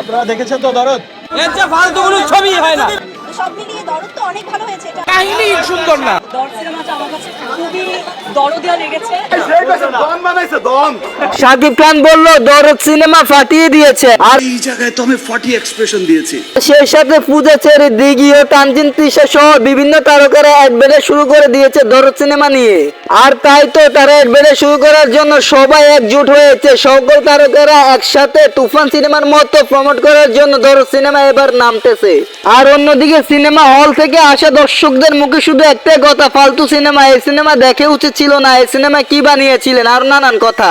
আপনারা দেখেছেন তো দরদ? এর যে ফালতু কোনো ছবি হয় না। সব মিলিয়ে দরদ তো অনেক ভালো হয়েছে এটা কাহিনী সুন্দর না। দর সিনেমাটা আমার কাছে খুবই দরদিয়া লেগেছে। শাকিব খান বলল দরদ সিনেমা ফাটিয়ে দিয়েছে। আর এই জায়গায় তো আমি ফর্টি এক্সপ্রেশন দিয়েছি। সেই সাথে পূজা চেরি দিঘি ও তানজিন তিশা সহ বিভিন্ন তারকারা অ্যাডভেটে শুরু করে দিয়েছে দরদ সিনেমা নিয়ে। আর তাই তো তারা অ্যাডভেটে শুরু করার জন্য সবাই একজোট হয়েছে। সকল তারকারা একসাথে তুফান সিনেমার মতো প্রমোট করার জন্য দরদ সিনেমা এবার নামতেছে। আর অন্যদিকে সিনেমা হল থেকে আসা দর্শকদের মুখে শুধু একটাই কথা ফালতু সিনেমা এই সিনেমা দেখে উচিত ছিল না এই সিনেমা কি বানিয়েছিলেন? আর নানান কথা।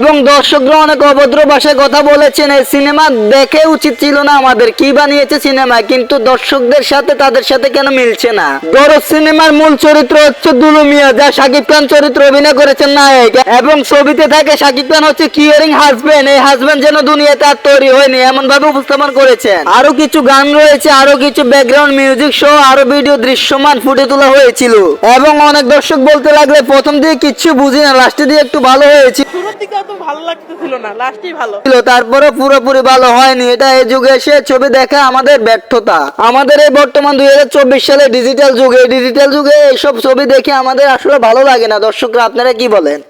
এবং দর্শকরা অনেক অভদ্র ভাষায় কথা বলেছেন, এই সিনেমা দেখে উচিত ছিল না আমাদের। কি বানিয়েছে সিনেমা? কিন্তু দর্শকদের সাথে তাদের সাথে কেন মিলছে না? বড় সিনেমার মূল চরিত্র হচ্ছে দুলু মিয়া, যা শাকিব খান চরিত্র অভিনয় করেছেন নায়ক। এবং ছবিতে থাকে শাকিব খান হচ্ছে কিয়ারিং হাজবেন্ড এই হাজবেন্ড যেন দুনিয়াতে আর তৈরি হয়নি এমন ভাবে উপস্থাপন করেছেন। আরও কিছু গান রয়েছে, আরও কিছু ব্যাকগ্রাউন্ড মিউজিক সহ আরও ভিডিও দৃশ্যমান ফুটে তোলা হয়েছিল। এবং অনেক দর্শক বলতে লাগলে প্রথম দিয়ে কিচ্ছু বুঝি না লাস্টে দিয়ে একটু ভালো হয়েছিল পুরোপুরি ভালো হয়নি। এটা এই যুগে ছবি দেখা আমাদের ব্যর্থতা। আমাদের এই বর্তমান দুই হাজার চব্বিশ সালে ডিজিটাল যুগে ডিজিটাল যুগে এইসব ছবি দেখে আমাদের আসলে ভালো লাগে না। দর্শকরা, আপনারা কি বলেন?